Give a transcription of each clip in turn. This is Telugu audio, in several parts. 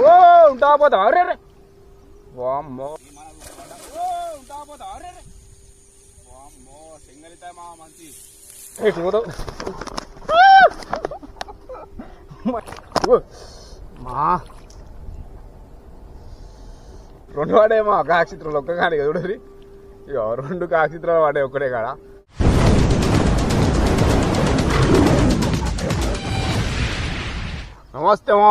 ఓ ఉంటా పోతావు? అరే రే వామ్మో. ఉంటా పోతావు అరే రే వామ్మో సింగలితాయి మా మంచి మా రెండు వాడేమో కాక్షిత్రంలో ఒక్క కాని చూడరి ఇక రెండు కాక్షిత్రాలు వాడే ఒక్కడే కాడ నమస్తే మా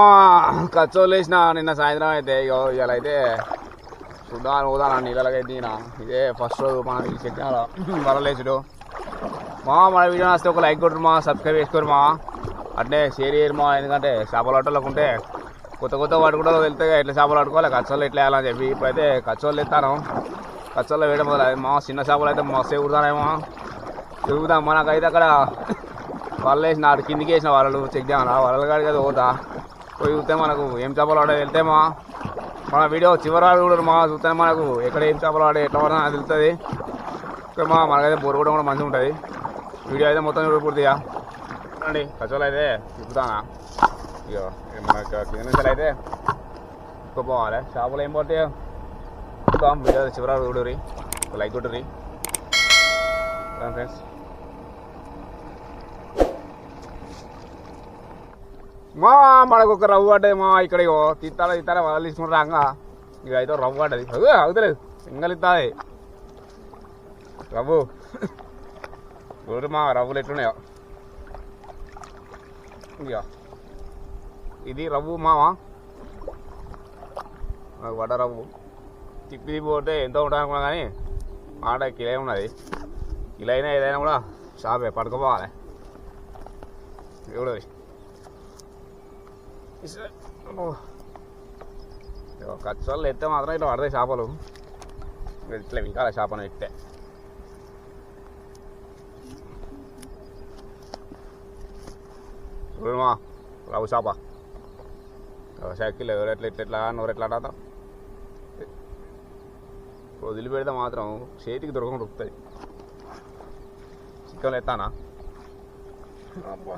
వేసిన నిన్న సాయంత్రం అయితే ఇగో ఇవాళ అయితే చూద్దాం పోదాం నీళ్ళకైతే దిగిన ఇదే ఫస్ట్ రోజు మన ఈ వరలేసుడు మా మన వీడియో వస్తే ఒక లైక్ కొట్టరు మా సబ్స్క్రైబ్ చేసుకోరు మా. అట్నే షేర్ చేయరు మా ఎందుకంటే చేపలు ఆటోలకు ఉంటే కొత్త కొత్త వాటి కూడా వెళ్తే ఎట్లా చేపలు ఆడుకోవాలి కచ్చోళ్ళు ఎట్లా వేయాలని చెప్పి. ఇప్పుడైతే కచ్చోళ్ళు ఎత్తాను కచ్చోళ్ళు వేయడం మొదలు మా చిన్న చేపలు అయితే మస్తు ఎగురుతానేమో. తిరుగుదాం మనకైతే అక్కడ వాళ్ళు వేసిన ఆడు కిందికి వేసిన వాళ్ళు చెక్ చేయాలి వలలు కాడికి అయితే పోతా. పోయి చూస్తే మనకు ఏం చేపలు ఆడే వెళ్తేమా మన వీడియో చివరాలు కూడా మా చూస్తే మనకు ఎక్కడ ఏం చేపలు ఆడే ఎట్లా పడినా తెలుస్తుంది. మా మనకైతే బోర్ కూడా కూడా మంచిగా ఉంటుంది. వీడియో అయితే మొత్తం చూడ పూర్తిగా. చూడండి కచ్చోలు అయితే తిప్పుతానా? ఇక మనకు కింద నుంచి అయితే ఎక్కువ పోవాలి చేపలు ఏం పోతే చూద్దాం. వీడియో చివరాలు చూడరి లైక్ కొట్టుర్రీ. ఫ్రెండ్స్. మా మనకు ఒక రవ్వు అంటే మా ఇక్కడ తిత్తాడ తిత్తాల తిత్తాల వాళ్ళు తీసుకుని ఇక అయితే రవ్వు అంటది. అవుతలేదు. సింగల్ ఇస్తుంది రవ్వు. చూడు మా రవ్వులు ఎట్లున్నాయో. ఇక ఇది రవ్వు మావా? నాకు వడ రవ్వు. తిప్పి తిప్పి పోతే ఎంతో ఉంటుంది కానీ ఆడ కిలే ఉన్నది. ఇలా అయినా ఏదైనా కూడా షాపే పడుకోపోవాలి. ఎవడది కచ్చోళ్ళు ఎత్తే మాత్రం ఇట్లా పడతాయి చేపలు. ఇట్లా వికాల చేపను ఎత్తే చూడమా రవ్వు చేప. సైకిల్ ఎవరు ఎట్లా ఎట్లా ఎట్లా నోరు ఎట్లా ఆడతా వదిలిపెడితే మాత్రం చేతికి దొరకకుండా దొరుకుతుంది చికెన్ ఎత్తానా? అబ్బా.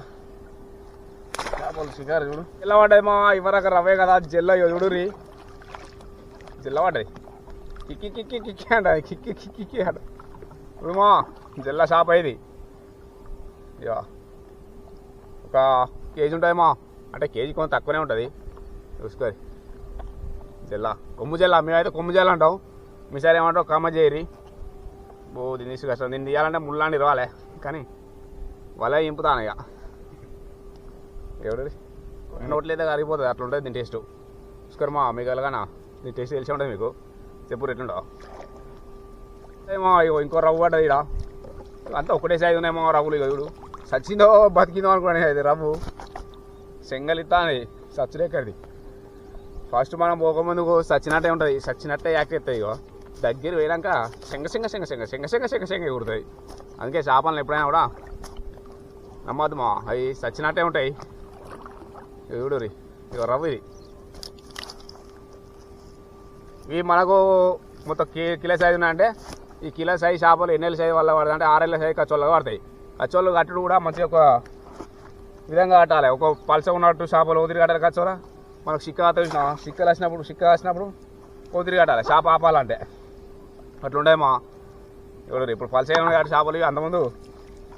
షికారు చూడు జిల్ల పడ్డది మా? ఇవరక రవ్వే కదా జిల్ల చూడురి జిల్ల పడ్డది. కిక్కి కిక్కి కిక్కి అంట కిక్కి కిక్కి కిక్కి అంట. ఇప్పుడు మా జిల్లా షాప్ అయ్యింది ఇక ఒక కేజీ ఉంటుంది మా. అంటే కేజీ కొంచెం తక్కువనే ఉంటుంది. చూసుకోరి. జిల్లా. కొమ్ము జిల్లా మేమైతే కొమ్ము జిల్లా అంటాం. మీ సరే ఏమంటావు కమ్మ చేయరి. బో దీని తీసుకొస్తాం దీన్ని తీయాలంటే ముళ్ళాండి రాలే. కానీ వలే ఇంపుతాను ఇక ఎవరిది? నోట్లయితే కరిగిపోతుంది అట్లా ఉంటుంది దీని టేస్ట్. చూసుకోరమ్మా మీకు ఎలాగనా దీని టేస్ట్ తెలిసి ఉంటుంది మీకు. చెప్పు ఎట్లుండో ఏమో ఇగో ఇంకో రవ్వు పడ్డది ఇడ అంతా ఒకటే సైజు ఉన్నాయేమో రవ్వులు ఇక చూడు. సచ్చిందో బతికిందో అనుకోండి అది రవ్వు. సెంగలిత్తా అని సచ్చులేకది ఫస్ట్ మనం పోకముందుకు సచ్చినట్టే ఉంటుంది. సచ్చినట్టే యాక్ట్ ఎత్తాయి ఇగో. దగ్గర పోయినాక శంగ శంగ శంగ శంగ శంగ శంగ శంగ శంగ ఎగురుతాయి అందుకే చేపలను ఎప్పుడైనా కూడా నమ్మద్దు మా. అవి సచ్చినట్టే ఉంటాయి. చూడు రీ ఇక రవ్వ ఇది. ఇవి మనకు మొత్తం కి కిలో సైజు ఉన్నాయంటే ఈ కిలో సైజు చేపలు ఎన్నెల సైజు వల్ల పడతాయి? అంటే ఆరేళ్ళ సైజు కచ్చోళ్ళగా పడతాయి. కచ్చోళ్ళు కట్టుడు కూడా మంచి ఒక విధంగా కట్టాలి. ఒక పలస ఉన్నట్టు చేపలు ఒదిరి కట్టాలి కచ్చోల మనకు సిక్క చూసిన సిక్కలు వచ్చినప్పుడు సిక్క వచ్చినప్పుడు ఒదిరి కట్టాలి. చేప ఆపాలంటే. అట్లుండేమా ఎవరు ఇప్పుడు పలస కట్టి చేపలు? ఇవి అంతకుముందు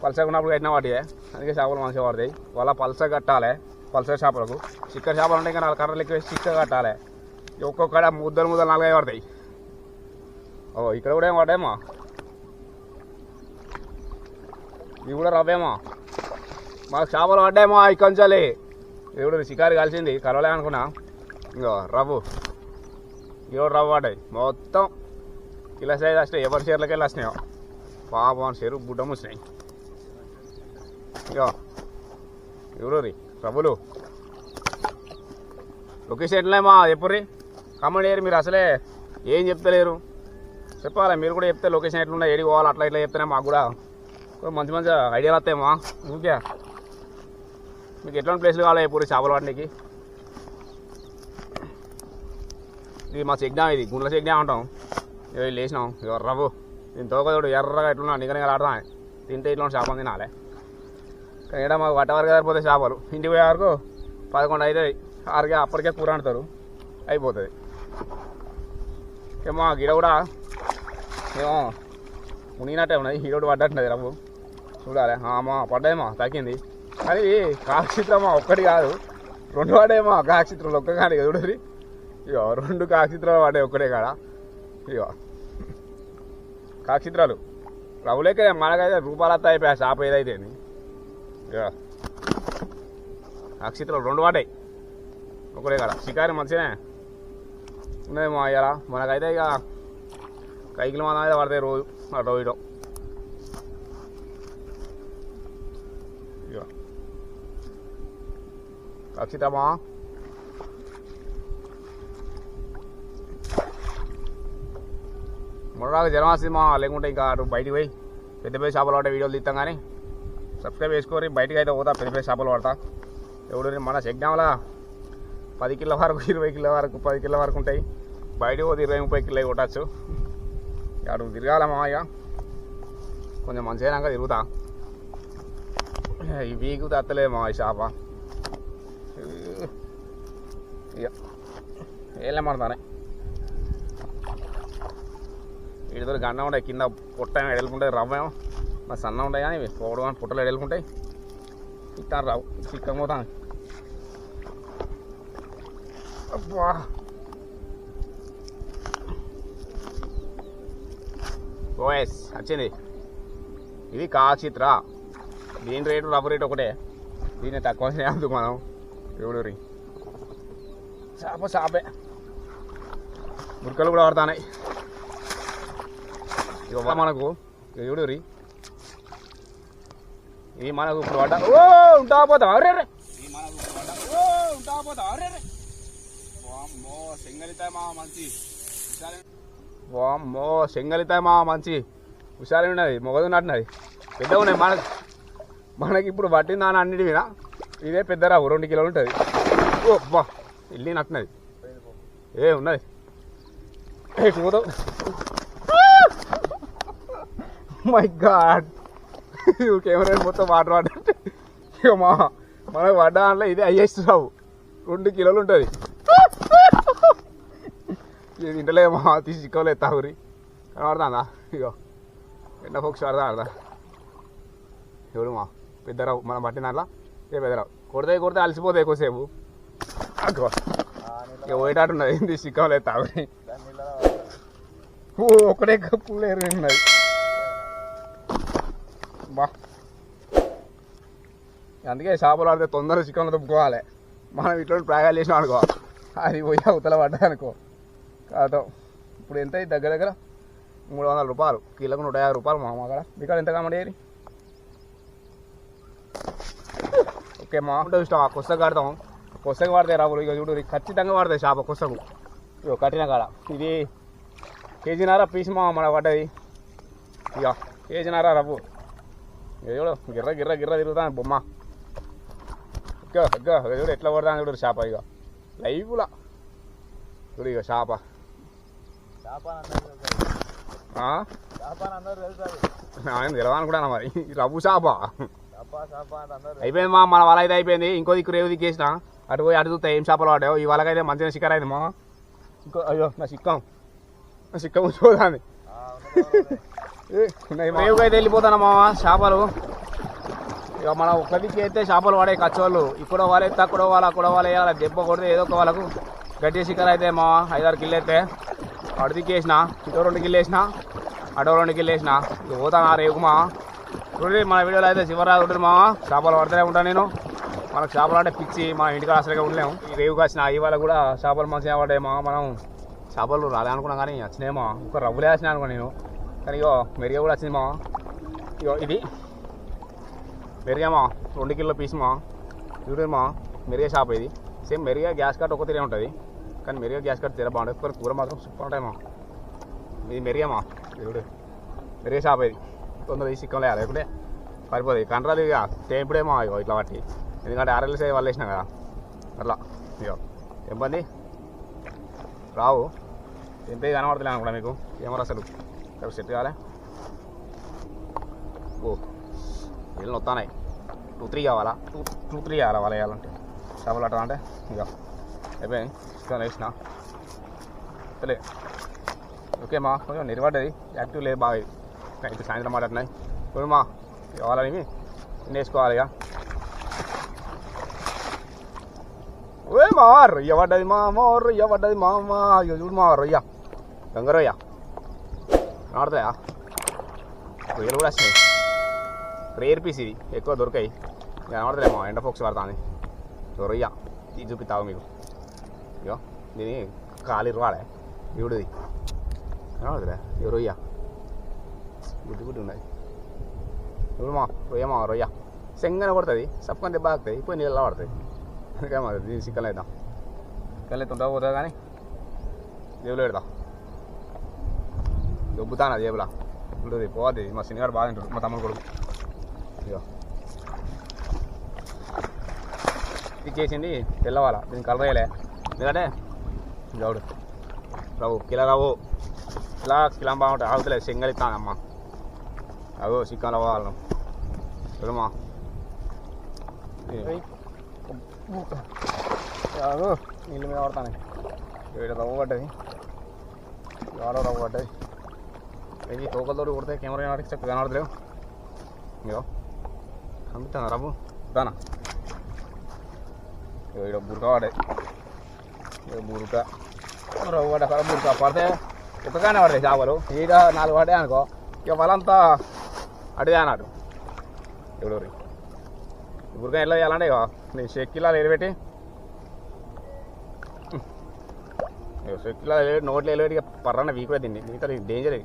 పలసగా ఉన్నప్పుడు కట్టిన వాటి అందుకే చేపలు మంచిగా పడతాయి. వాళ్ళ పలస కట్టాలి. పల్సర్ చేపలకు. చిక్క చేపలు ఉంటాయి ఇంకా నాలుగు కర్రలు ఎక్కువ చిక్క కట్టాలి. ఒక్కొక్కడ ముద్దలు ముద్దలు నాలుగై పడతాయి. ఓ ఇక్కడ కూడా ఏం పడ్డాయేమో? ఇవి కూడా రవ్వేమో? మాకు చేపలు పడ్డాయేమో ఇక్కడ ఉంచాలి షికారు కలిసింది కలవలే అనుకున్నా. ఇంకో రవ్వు. ఇవి రవ్వు పడ్డాయి. మొత్తం ఇలా సైజ్ వస్తాయి. ఎవరి చీరలకి వెళ్ళి వస్తున్నాయో. పాపం చెరువు బుడ్డ వచ్చినాయి ఇగో ఎవరు రీ రవ్వులు లొకేషన్ ఎట్లేమా చెప్పుర్రి. కమెంట్ చేయరు మీరు అసలే. ఏం చెప్తలేరు. చెప్పాలి మీరు కూడా చెప్తే లొకేషన్ ఎట్లున్నా ఏడికి పోవాలి అట్లా ఇట్లా చెప్తేనే మాకు కూడా. మంచి మంచి ఐడియాలు వస్తాయమ్మా ఊరికే. మీకు ఎట్లాంటి ప్లేస్లు కావాలి ఎప్పుడు చేపలు వాటికి ఇది మా చెగ్డాం ఇది గుండ్ల చెగ్డాం అంటాం. ఇక లేచినాం వేసినాం. రవ్వు. దీని తోక చూడు ఎర్రగా ఎట్లున్నా నిగనిగా ఆడతాం తింటే ఇట్లా చేపలు తినాలి. ఇక్కడ మాకు వట్ట వరకు సరిపోతే చేపలు. ఇంటికి పోయే వరకు పదకొండు అవుతుంది ఆరుగా అప్పటికే కూర అంటారు. అయిపోతుంది ఏమో గిడ కూడా ఏమో మునిగినట్టే ఉన్నది. హీరోడు పడ్డట్టున్నది రవ్వు చూడాలి. అమ్మా పడ్డాయేమో తగ్గింది కానీ కాక్షిత్రమా ఒక్కటి కాదు. రెండు పడేమో కాక్షిత్రంలో ఒక్క కానీ చూడరి. ఇగో రెండు కాక్షిత్రాలు పడ్డాయి ఒక్కటే కాడ. ఇగో. కాక్షిత్రాలు రవ్వులేక మనకైతే రూపాయలతో అయిపోయా షాప్ ఏదైతే అక్షితలు రెండు పడ్డాయి ఒకటే కదా. షికారి మంచిగానే ఉన్నది మా అయ్యారా మనకైతే ఇక కైకిలు మంది అయితే పడతాయి రోజు. అటు ఇటు. అక్షితమా ఖచ్చితమా మొన్నదాకా మా లేకుంటే ఇంకా అటు బయటికి పోయి పెద్ద పెద్ద షాపులు పడే వీడియోలు తీస్తాం కానీ. సబ్స్క్రైబ్ చేసుకోరి బయటకు అయితే పోతా పెద్ద పెద్ద షాపులు పడతా. ఎవడు మన చెక్డాంలా పది కిలో వరకు ఇరవై కిలో వరకు పది కిలో వరకు ఉంటాయి. బయట పోతే ఇరవై ముప్పై కిలో కొట్టచ్చు. అటు తిరగాలమ్మా ఇక. కొంచెం మంచిగా తిరుగుతా. ఈ వీకు తత్తలే మా షాప. ఏళ్ళమడతానే వీడితో గండ ఉండే కింద పుట్ట ఎడుకుంటాయి రవ్వేమో. మా సన్న ఉంటాయి కానీ పోవడం కానీ పుట్టలు ఎడుకుంటాయి ఇట్టాను రావు. చిక్కం పోతాను. అబ్బా. ఓఎస్ వచ్చింది ఇది కాచిత్ర దీని రేటు రబ్బర్ రేటు ఒకటే. దీన్ని తక్కువ చేయద్దు మనం. ఎవడూరి? చేప చేపే. మురికలు కూడా పడతాయి ఇక మనకు? ఎవడూరి? ఇది మనకు ఇప్పుడు పడ్డా ఓ ఉంటా పోతాం అరే రే ఇది మనకు ఇప్పుడు పడ్డా ఓ ఉంటా పోతాం అరే రే వామ్మో సెంగలితాయి మా మంచి. హుషారు వామ్మో సెంగలితాయి మా మంచి. హుషారు ఉన్నది మొగదు నట్టున్నది పెద్ద ఉన్నాయి మనకి మనకి ఇప్పుడు పట్టింది అని అన్నిటి మీద ఇదే పెద్ద రావు రెండు కిలోలు ఉంటుంది. ఓ బా ఇల్లి నట్టున్నది ఏ ఉన్నది. ఏ చూద్దాం మై గాడ్ కెమెరా మొత్తం వాటర్ వాటర్ ఇక మా మనకు పడ్డ దాంట్లో ఇది హైయెస్ట్ రావు రెండు కిలోలు ఉంటుంది. ఇది ఇంటలే మా తీసి చిక్కవలేదు తాగురి. కనబడుతుందా? ఇగో. ఎండ ఫోక్స్ పడదా అడదా ఎవడు మా? పెద్దరావు. మనం పట్టిన దాంట్లో? ఏ పెద్దరావు? కొడితే కొడితే అలసిపోతే ఎక్కువసేపు. అగ్గో ఇక పోయేటట్టు ఉన్నది. ఇది చిక్కవలేదు తాగురి. ఒకటే కప్పులు ఎరుగున్నది బా అందుకే చేపలు ఆడితే తొందరగా చికెన్లు దుబ్బుకోవాలి మనం ఇట్లా ప్రయాగాలు చేసినాం అనుకో. అది పోయి అవతల పడ్డా అనుకో. కాదు ఇప్పుడు ఎంత దగ్గర దగ్గర? మూడు వందల రూపాయలు. కిలోకు నూట యాభై రూపాయలు మా అక్కడ ఇక్కడ ఎంత కామండి ఓకే మా ఉంటుంది ఇష్టం. ఆ కొస్తకు కడతాం. కొస్తకు పడతాయి రాబోలు ఇక చూడు ఖచ్చితంగా పడతాయి చేప కొస్తకు ఇక కట్టిన కాడ. ఇది కేజీనారా పీస్ మా మన పడ్డది. ఇక కేజీనారా రవ్వు. ఇక చూడు గిర్ర గిర్ర గిర్ర తిరుగుతాను బొమ్మ. చూడు ఎట్లా పడతాను చూడు చేప ఇక లైవ్లా. చూడు ఇక చేప? ఆయన తెలవనుకుంటాను మరి. రవ్వు చేప అయిపోయింది మా మన వాళ్ళ అయితే అయిపోయింది. ఇంకో దిక్కు రేవు దిక్కేసిన అటు పోయి అటు చూస్తే ఏం చేపలు పడ్డావు? ఈ వాళ్ళకైతే మంచిగా షికారు అయింది మా. ఇంకో అయ్యో నా చిక్కం నా చిక్కం చూడాలి రేవుకి అయితే వెళ్ళిపోతాను మామ చేపలు ఇక మనం ఒక్క అయితే చేపలు పడే కచ్చోళ్ళు. ఇక్కడ వాళ్ళే తక్కువ వాళ్ళ అక్కడ వాళ్ళు వేయాలి. దెబ్బ కొడితే ఏదో ఒక వాళ్ళకు గట్టి శిఖర్ అయితే మా ఐదారు కిల్లు అయితే. అటు వేసిన ఇటో రెండు కిల్లు వేసిన అటో రెండు కిల్లు వేసిన. ఇక పోతానా ఆ చూడండి మన వీడియోలో అయితే శివరాజు ఉంటుంది మా. చేపలు పడుతూనే ఉంటాను నేను. మనకు చేపలు అంటే పిచ్చి మన ఇంటికి అసలుగా ఉండలేము. ఈ రేవు కాసిన ఇవాళ కూడా చేపలు మంచిగా పడ్డాయి మా. మనం చేపలు రాలే అనుకున్నాం కానీ వచ్చినాయేమో ఒక రవ్వులే వేసినా అనుకో నేను. కానీ ఇగో మెరుగ కూడా వచ్చింది మా. ఇగో ఇది. మెరుగేమా రెండు కిలో పీసుమా మా. చూడండి షాప్ ఇది. సేమ్ మెరుగ గ్యాస్ కట్ ఒక తీరే ఉంటుంది. కానీ మెరుగ గ్యాస్ కట్ తీర బాగుంటుంది కానీ కూర మాత్రం సూపర్ ఉంటాయమ్మా ఇది మెరుగేమా చూడు. మెరియా షాప్ ఇది. తొందర తీసి చిక్కం లేదు లేకుంటే పడిపోతుంది కంట్రాలు ఇక టేపుడేమో ఇగో ఇట్లా పట్టి. ఎందుకంటే ఆర్ఎల్సీ వాళ్ళు కదా. అట్లా. ఇగో. ఇబ్బంది రావు. ఎంత కనబడతలే అనుకుంటా మీకు. ఏమో అసలు. సెట్ కాలే. ఓ. వీళ్ళు వస్తున్నాయి టూ త్రీ కావాలా? టూ టూ త్రీ కావాలా వాళ్ళు వేయాలంటే? డబుల్ అట్లా అంటే? ఇక అయిపోయింది. చికెన్ వేసిన. సరే ఓకే మా కొంచెం నిలబడ్డది. యాక్టివ్ లేదు బాగా. ఇప్పుడు సాయంత్రం మాట్లాడినాయి ఇప్పుడు మా కావాలని నేర్చుకోవాలి ఇక. ఓ మా రొయ్య పడ్డది మా అమ్మ రొయ్య పడ్డది మా అమ్మ ఇగో చూడు మా రొయ్య. గంగ రొయ్య. ఆడతాయా రొయ్యలు కూడా వచ్చినాయి. రేర్ పీస్ ఇది. ఎక్కువ దొరికాయి. కనబడతలేమో ఎండ ఫోక్స్ పడుతుంది. సో రొయ్య ఇది చూపిస్తావు మీకు? ఇగో దీని కాలి రాలే. ఇవిడిది. కనబడుతుందా ఇవి రొయ్య. గుడ్డు గుడ్డు ఉన్నది. ఇప్పుడు రొయ్యమా రొయ్య. సెంగన పడుతుంది సప్పుకొని దెబ్బ ఆగుతుంది ఇప్పుడు నీళ్ళ పడుతుంది. అందుకే మరి దీని చికెన్ అవుతాం చికెన్ అయితే ఉంటా పోతుంది కానీ జేబులో పెడతాం. దొబ్బుతానా జేబులా? ఉంటుంది పోతుంది మా సినిగాడు బాగా తింటాడు మా తమ్ముడు కొడుకు. ఇది చేసింది తెల్లవాల. దీన్ని కలరేయలే ఎందుకంటే గౌడు రావు కిల రావు. ఇలా కిలా బాగుంటుంది ఆగుతలేదు సింగల్ ఇస్తానమ్మా అమ్మ. అగో చికెన్ అవ్వాలి చూడమ్మా. అగో నీళ్ళ మీద పడతాను ఇక్కడ రవ్వ పడ్డది. ఎవరో రవ్వ పడ్డది. ఇది తోకలతో కొడితే కెమెరా వాడికి చెప్పు కనబడలేవు ఇగో కనిపిస్తాను రవ్వు దానా ఇక్కడ బురక పడ్డది ఇగో బురక రవ్వు అక్కడ బురక పడితే ఒక్కగానే పడతాయి చేపలు ఈడ నాలుగు పడే అనుకో ఇక వాళ్ళంతా అడిదే అన్నాడు ఎవడోరి బురక ఎట్లా చేయాలంటే ఇక నేను షెక్కిలా ఎలిపెట్టి చెక్కిలా నోట్లో ఎలిపెట్టి ఇక పర్రన్న వీక్ తిండి మిగతా డేంజర్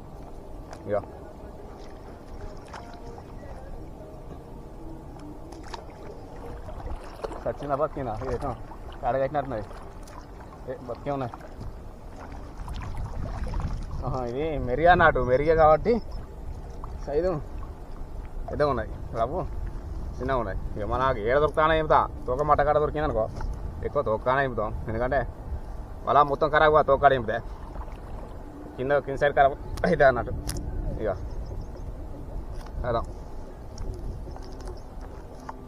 ఇక చచ్చిన బతికినా ఇది కడగట్టినట్టున్నది ఏ బతికే ఉన్నాయి. ఇది మెరిగా నాటు మెరిగా కాబట్టి సైజు పెద్దగా ఉన్నాయి. రవ్వు చిన్నగా ఉన్నాయి. ఇక మనకు ఏడ దొరుకుతానే చెప్తా తోక మట్ట కాడ దొరికింది అనుకో. ఎక్కువ తోకానే చెప్తాం ఎందుకంటే అలా మొత్తం ఖరాబ్ కాదు తోకాడ చెప్తే కింద కింద సైడ్ ఖరాబ్ అయితే అన్నట్టు. ఇక అదా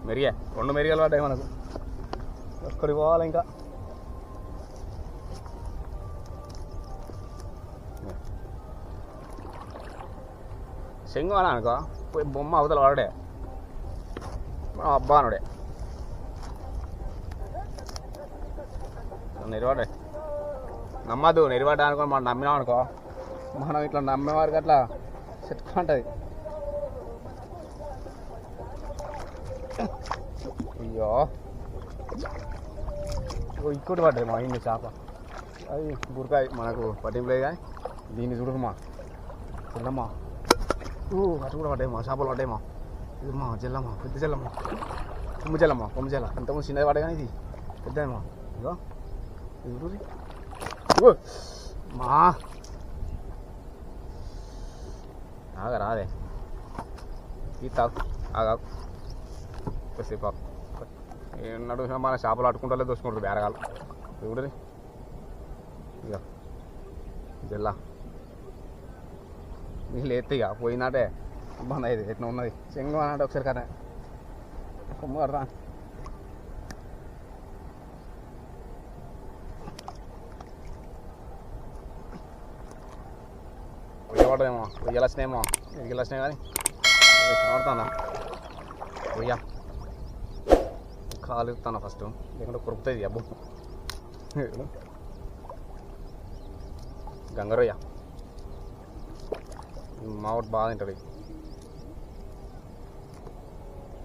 మెరిగే రెండు మెరిగలు పడ్డాయి మనకు. ఒక్కడికి పోవాలి ఇంకా? శంగు అని అనుకో. పోయి బొమ్మ అవతల వాడే అబ్బా అనుడే. నిలబడే నమ్మదు నిలబడ్డా అనుకో మనం నమ్మినాం అనుకో. మనం ఇట్లా నమ్మేవారికి అట్లా చెట్టుకుంటుంది అయ్యో. ఇగో ఇంకోటి పడ్డది మా ఇంటి చేప. అది బురకాయ మనకు పట్టింపు లేదు కానీ దీన్ని చూడకమా చెల్లమ్మా. ఊ అటు కూడా పడ్డాయి మా చేపలు పడ్డాయి మా. ఇది మా జల్లమ్మ పెద్ద జల్లమ్మ కొమ్ము జల్లమ్మ కొమ్ము జల్ల అంతకుముందు చిన్నది పడ్డా కానీ ఇది పెద్దమ్మా ఇగో ఇది చూడు. ఇగో మా. ఆగ రాదే ఈ తాగు ఆగాకు కొద్దిసేపు ఆగు. ఏమన్నాడు మన చేపలు అట్టుకుంటా దోసుకుంటారు బేరగాలు చూడని ఇక జిల్లా నీళ్ళు ఎత్తి ఇక పోయినాటే. ఇబ్బంది అయింది ఎట్లా ఉన్నది? చెంగు అన్నాడు ఒకసారి కదా కొమ్ము కడతా పొయ్యబడేమో పొయ్యలు వచ్చినాయేమో కానీ? కనబడుతుందా? పొయ్య కాలు ఇస్తాను ఫస్ట్ లేకుంటే కొరుకుతుంది అబ్బు గంగరయ్య మా వాడు బాగా తింటాడు ఇక.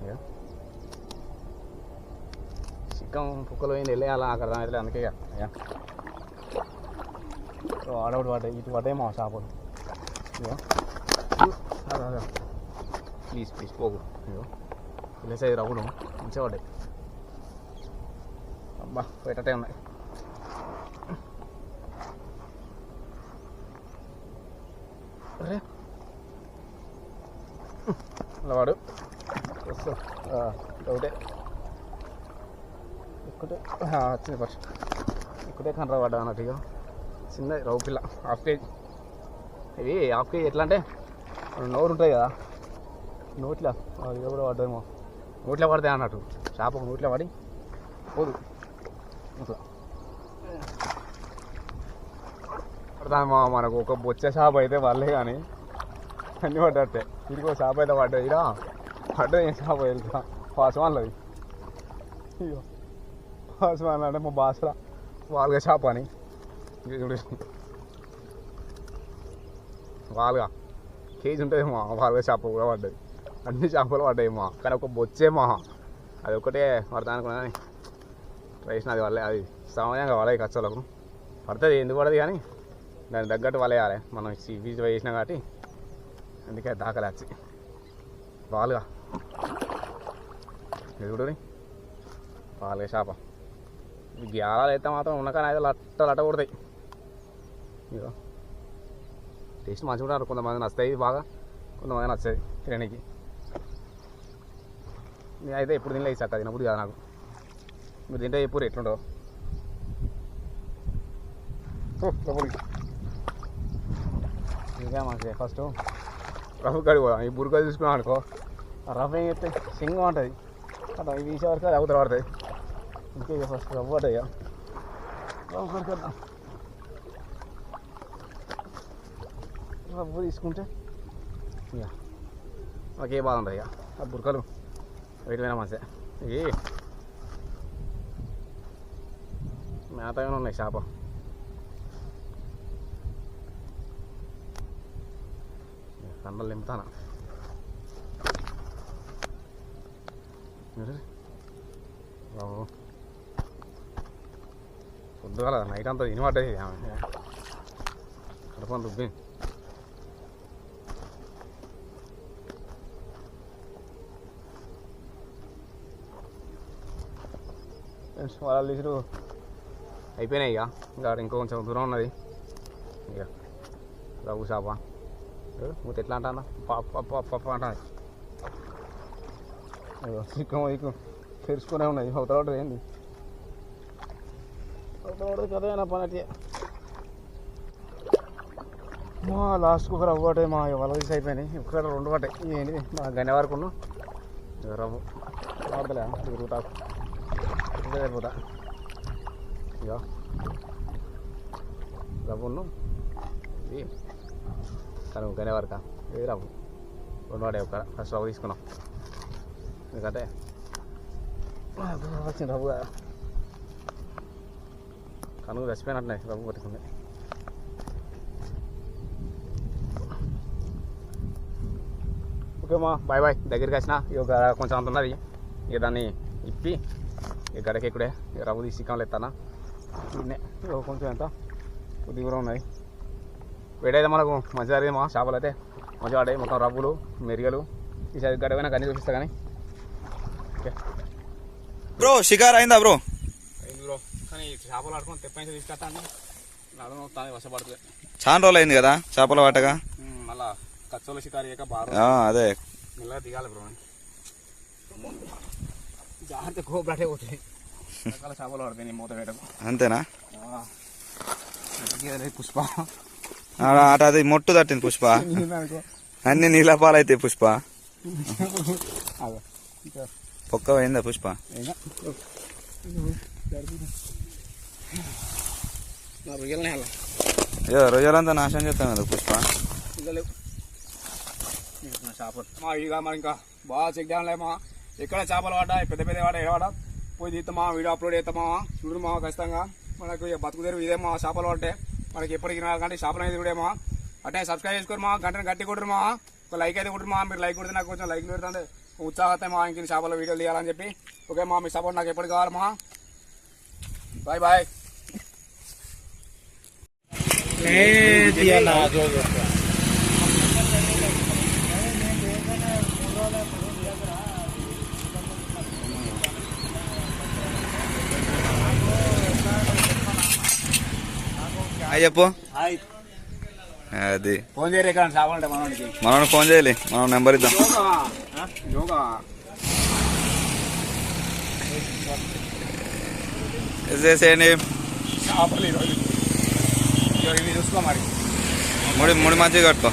ఇక. చిక్కం కుక్కలు పోయింది వెళ్ళేయాలా అక్కడ అయితే అందుకే ఇక. ఇక. ఓ, ఆడవాడు పడ్డాయి ఇటు పడ్డాయి మా చేపలు ఇగో అదే అదే ప్లీజ్ ప్లీజ్ పోగు ఇగో వెళ్ళేసాయి రవ్వులు మంచిగా పడ్డాయి అబ్బా పెట్టటే ఉన్నాయి అరే అలా వాడు ఒకటే ఇక్కడే వచ్చింది ఫస్ట్ ఇక్కడే కనరా పడ్డా అన్నట్టు ఇక చిన్న రవ్వు పిల్ల హాఫ్ కేజీ ఇది హాఫ్ కేజీ ఎట్లా అంటే నోరు ఉంటుంది కదా నోట్లో అది కూడా పడ్డదేమో నోట్లో పడతాయి అన్నట్టు చేప నోట్లో పడి పోదు పడతాను మా మనకు ఒక బొచ్చ షాప్ అయితే వాళ్ళే కానీ. అన్నీ పడ్డట్టే. ఇదిగో షాప్ అయితే పడ్డది ఇరా పడ్డది ఏం షాప్ వెళ్తా పాస్వాన్లది ఇగో పాస్వాన్ అంటే మా బాసరా వాళ్ళగా షాప్ అని. చూడు. వాళ్ళగా. కేజీ ఉంటుంది మా వాళ్ళగా షాప్ కూడా పడ్డది. అన్ని చేపలు పడ్డాయి మా. కానీ ఒక బొచ్చే మా. అది ఒకటే పడతా కానీ. కానీ అది వల్లే అది సమయంగా వాళ్ళే ఖర్చులకు. పడుతుంది ఎందుకు పడదు కానీ దానికి తగ్గట్టు వలేయాలి మనం ఫీజు వేసినాం కాబట్టి అందుకే దాఖలు బాలుగా పాలుగా. ఎదుగుడు పాలుగా చేప. గ్యాలాలు అయితే మాత్రం ఉన్న అయితే లట్ట లట్ట కొడతాయి. ఇగో టేస్ట్ మంచిగా ఉంటారు. కొంతమంది నచ్చుతాయి బాగా కొంతమంది నచ్చాయి తినడానికి నేనైతే ఎప్పుడు తినలేదు చక్క తినప్పుడు కాదు నాకు. మీరు తింటే ఎప్పుడు ఎట్లుండవు ఇంకా మంచిగా ఫస్ట్ రఫ్ కడి ఈ బుర్గా చూసుకున్నాం అనుకో. ఆ రఫ్ ఏం చెప్తే సింగం ఉంటుంది అట్లా ఇవి తీసే వరకు అది అవతల పడతాయి. ఇంకే ఫస్ట్ రవ్వ పడతాయి. రవ్వ కొడుకేద్దాం రవ్వ తీసుకుంటే ఇక. మాకే బాధ ఉంటుంది ఇక. ఆ బుర్కలు వెయిట్మైనా మంచిదే ఇవి మేతగానే ఉన్నాయి చేప కండలు నింపుతానా బాబు పొద్దుగాల నైట్ అంతా తిని పడ్డది ఆమె కడుపు అంత ఉబ్బింది ఫ్రెండ్స్ వాళ్ళు తీసుడు అయిపోయినాయి ఇక. ఇంకా ఇంకో కొంచెం దూరం ఉన్నది. ఇక రఘు షాప మూత ఎట్లా అంటా పప్ప పప్ప అంటాను అయ్యో చిక్కం ఇకు తెరుచుకునే ఉన్నాయి. అవతల ఒకటి ఏంది? అవతల ఒకటి కదా నా పని మా లాస్ట్కి ఒక రవ్వ ఒకటే మా వల తీసి అయిపోయినాయి. ఇక్కడ రెండు పట్టాయి ఏంటి మా గని వరకు రవ్వు. వాడతలే తిరుగుతా. తిరుగుతా Ja. ఇక ఇది కానీ గనే వరక ఇది రవ్వు రెండు వాడే ఒక ఫస్ట్ రవ్వు తీసుకున్నాం ఎందుకంటే వచ్చింది రవ్వు కదా కనుగు చచ్చిపోయినట్టున్నాయి రవ్వు పట్టుకుంది ఓకేమా బాయ్ బాయ్ దగ్గరికి వచ్చిన ఇక కొంచెం అంత ఉన్నది ఇక దాన్ని ఇప్పి ఇక గడకి ఇక్కడే రవ్వు తీసి చికెన్లు ఎత్తానా ఇన్నే కొంచెం ఎంత కొద్దిగా కూడా ఉన్నాయి. వేడైతే మనకు మంచిగా జరిగింది మా చేపలు అయితే. మంచిగా పడ్డాయి. మొత్తం రవ్వులు మెరిగలు ఈసారి గడవైనా అన్నీ చూపిస్తా కానీ. ఓకే. బ్రో షికార్ అయిందా బ్రో? అయింది బ్రో. కానీ ఈ చేపలు ఆడుకొని తెప్పైతే తీసుకొస్తాను నడుము చాలా రోజులు అయింది కదా చేపల వాటగా? మళ్ళా కచ్చోల షికారు అయ్యాక బాగా అదే. మెల్లగా దిగాలి బ్రో. జాగ్రత్త కోపడాటే పోతాయి రకాల చేపలు పడతాయి మూత వేయటకు అంతేనా? పుష్ప. అట అది మొట్టు తట్టింది పుష్ప. అన్ని నీళ్ళ పాలైతే పుష్ప. పొక్క పోయిందా పుష్ప? రొయ్యలంతా నాశనం చేస్తాం కదా పుష్ప. చేపలు. మా ఇక మరి ఇంకా బాగా చెక్ డ్యామ్లే మా ఎక్కడ చేపలు పడ్డా పెద్ద పెద్ద వాడ ఎడవాడ? పోయి తీస్తామా వీడియో అప్లోడ్ చేస్తామా చూడు మా ఖచ్చితంగా. మనకు ఇక బతుకు ఇదే మా చేపలు అంటే. మనకి ఎప్పటికి కానీ చేపలు అనేది చూడేమా అంటే సబ్స్క్రైబ్ చేసుకోరు మా గంటను గట్టి కొట్టుమా ఒక లైక్ అయితే కొట్టరు మా మీరు లైక్ కొడితే నాకు కొంచెం లైక్ పెడుతుంది ఉత్సాహతే మా ఇంక చేపల వీడియోలు తీయాలని చెప్పి. ఓకే మా మీ సపోర్ట్ నాకు ఎప్పటికి కావాలమ్మా. బాయ్ బాయ్ అయ్యి చెప్పు. అది. ఫోన్ చేయరు మనం ఫోన్ చేయాలి. మనం నెంబర్ ఇద్దాం. చేసేయండి ముడి ముడి మంచిగా కట్టుకో.